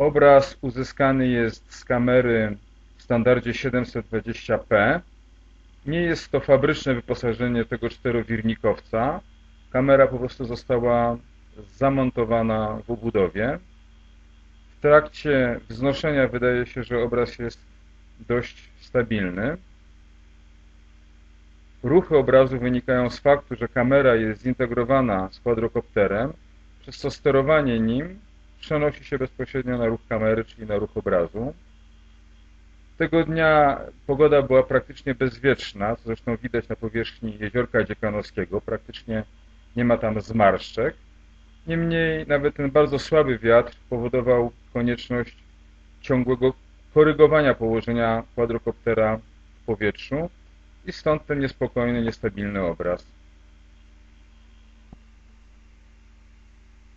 Obraz uzyskany jest z kamery w standardzie 720p. Nie jest to fabryczne wyposażenie tego czterowirnikowca. Kamera po prostu została zamontowana w obudowie. W trakcie wznoszenia wydaje się, że obraz jest dość stabilny. Ruchy obrazu wynikają z faktu, że kamera jest zintegrowana z quadrocopterem, przez co sterowanie nim przenosi się bezpośrednio na ruch kamery, czyli na ruch obrazu. Tego dnia pogoda była praktycznie bezwieczna, co zresztą widać na powierzchni jeziorka Dziekanowskiego. Praktycznie nie ma tam zmarszczek. Niemniej nawet ten bardzo słaby wiatr powodował konieczność ciągłego korygowania położenia quadrocoptera w powietrzu i stąd ten niespokojny, niestabilny obraz.